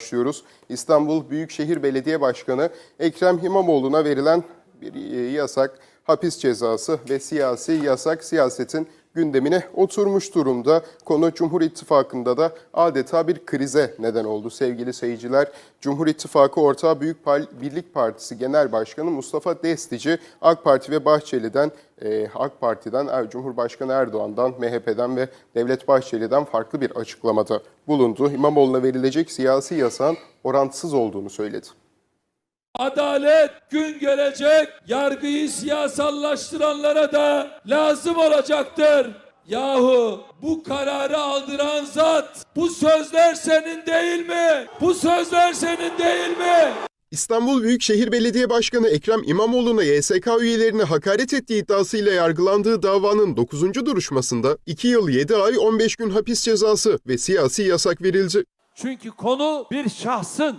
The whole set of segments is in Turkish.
başlıyoruz. İstanbul Büyükşehir Belediye Başkanı Ekrem İmamoğlu'na verilen bir e, yasak, hapis cezası ve siyasi yasak siyasetin gündemine oturmuş durumda. Konu Cumhur İttifakı'nda da adeta bir krize neden oldu sevgili seyirciler. Cumhur İttifakı Ortağı Büyük Birlik Partisi Genel Başkanı Mustafa Destici AK Parti ve Bahçeli'den e, AK Parti'den Er- Cumhurbaşkanı Erdoğan'dan, MHP'den ve Devlet Bahçeli'den farklı bir açıklamada bulundu. İmamoğlu'na verilecek siyasi yasağın orantısız olduğunu söyledi. Adalet gün gelecek yargıyı siyasallaştıranlara da lazım olacaktır. Yahu bu kararı aldıran zat bu sözler senin değil mi? Bu sözler senin değil mi? İstanbul Büyükşehir Belediye Başkanı Ekrem İmamoğlu'na YSK üyelerine hakaret ettiği iddiasıyla yargılandığı davanın 9. duruşmasında 2 yıl 7 ay 15 gün hapis cezası ve siyasi yasak verildi. Çünkü konu bir şahsın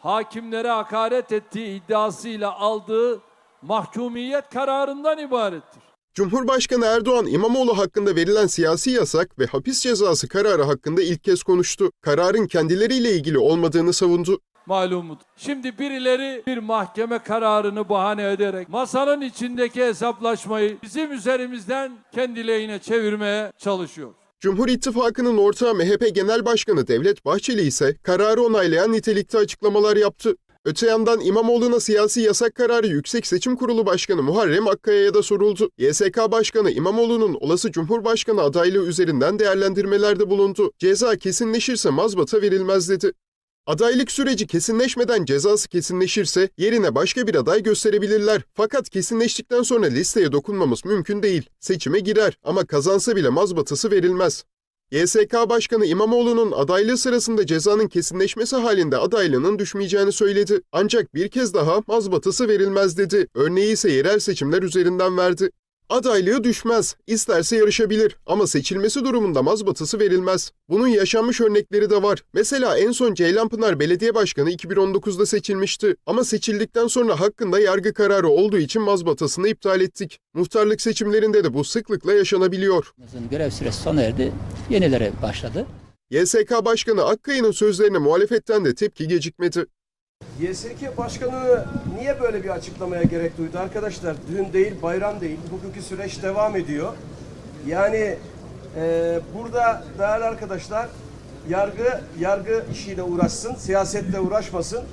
hakimlere hakaret ettiği iddiasıyla aldığı mahkumiyet kararından ibarettir. Cumhurbaşkanı Erdoğan İmamoğlu hakkında verilen siyasi yasak ve hapis cezası kararı hakkında ilk kez konuştu. Kararın kendileriyle ilgili olmadığını savundu. malumudur. Şimdi birileri bir mahkeme kararını bahane ederek masanın içindeki hesaplaşmayı bizim üzerimizden kendi lehine çevirmeye çalışıyor. Cumhur İttifakı'nın ortağı MHP Genel Başkanı Devlet Bahçeli ise kararı onaylayan nitelikte açıklamalar yaptı. Öte yandan İmamoğlu'na siyasi yasak kararı Yüksek Seçim Kurulu Başkanı Muharrem Akkaya'ya da soruldu. YSK Başkanı İmamoğlu'nun olası Cumhurbaşkanı adaylığı üzerinden değerlendirmelerde bulundu. Ceza kesinleşirse mazbata verilmez dedi. Adaylık süreci kesinleşmeden cezası kesinleşirse yerine başka bir aday gösterebilirler. Fakat kesinleştikten sonra listeye dokunmamız mümkün değil. Seçime girer ama kazansa bile mazbatası verilmez. YSK Başkanı İmamoğlu'nun adaylığı sırasında cezanın kesinleşmesi halinde adaylığının düşmeyeceğini söyledi. Ancak bir kez daha mazbatası verilmez dedi. Örneği ise yerel seçimler üzerinden verdi. Adaylığı düşmez, isterse yarışabilir ama seçilmesi durumunda mazbatası verilmez. Bunun yaşanmış örnekleri de var. Mesela en son Ceylanpınar Belediye Başkanı 2019'da seçilmişti. Ama seçildikten sonra hakkında yargı kararı olduğu için mazbatasını iptal ettik. Muhtarlık seçimlerinde de bu sıklıkla yaşanabiliyor. Görev süresi sona erdi. Yenilere başladı. YSK Başkanı Akkaya'nın sözlerine muhalefetten de tepki gecikmedi. YSK Başkanı niye böyle bir açıklamaya gerek duydu arkadaşlar? Düğün değil, bayram değil. Hukuki süreç devam ediyor. Yani e, burada değerli arkadaşlar yargı yargı işiyle uğraşsın, siyasetle uğraşmasın.